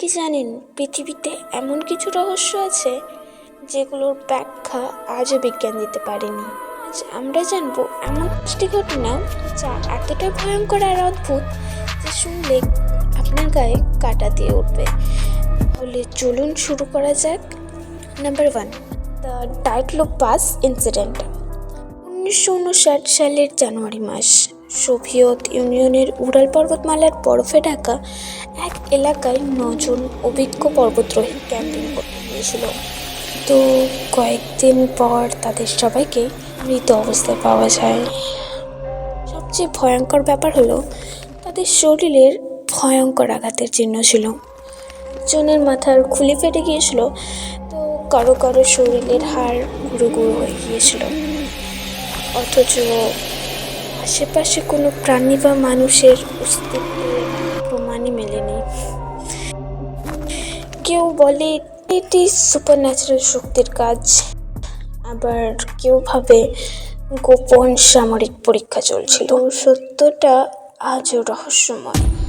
কি জানেন, পৃথিবীতে এমন কিছু রহস্য আছে যেগুলোর ব্যাখ্যা আজও বিজ্ঞান দিতে পারেনি। আজ আমরা জানব এমন পাঁচটি ঘটনা যা এতটা ভয়ঙ্কর আর অদ্ভুত যে শুনলে আপনার গায়ে কাটা দিয়ে উঠবে। তাহলে চলুন শুরু করা যাক। Number one the Dyatlov Pass incident উনিশশো উনষাট সালের জানুয়ারি মাস। সোভিয়েত ইউনিয়নের উড়াল পর্বতমালার বরফে ঢাকা এক এলাকায় নজন অভিজ্ঞ পর্বতরোহী ক্যাম্পিং করতে গিয়েছিল। তো কয়েকদিন পর তাদের সবাইকে মৃত অবস্থায় পাওয়া যায়। সবচেয়ে ভয়ঙ্কর ব্যাপার হলো, তাদের শরীরের ভয়ঙ্কর আঘাতের চিহ্ন ছিল। জনের মাথার খুলি ফেটে গিয়েছিল, তো কারও কারও শরীরের হাড় গুঁড়ো গুঁড়ো হয়ে গিয়েছিল। অথচ আশেপাশে কোনো প্রাণী বা মানুষের অস্তিত্বের প্রমাণই মেলেনি। কেউ বলে এটি সুপার ন্যাচারাল শক্তির কাজ, আবার কেউ ভাবে গোপন সামরিক পরীক্ষা চলছিল। সত্যটা আজও রহস্যময়।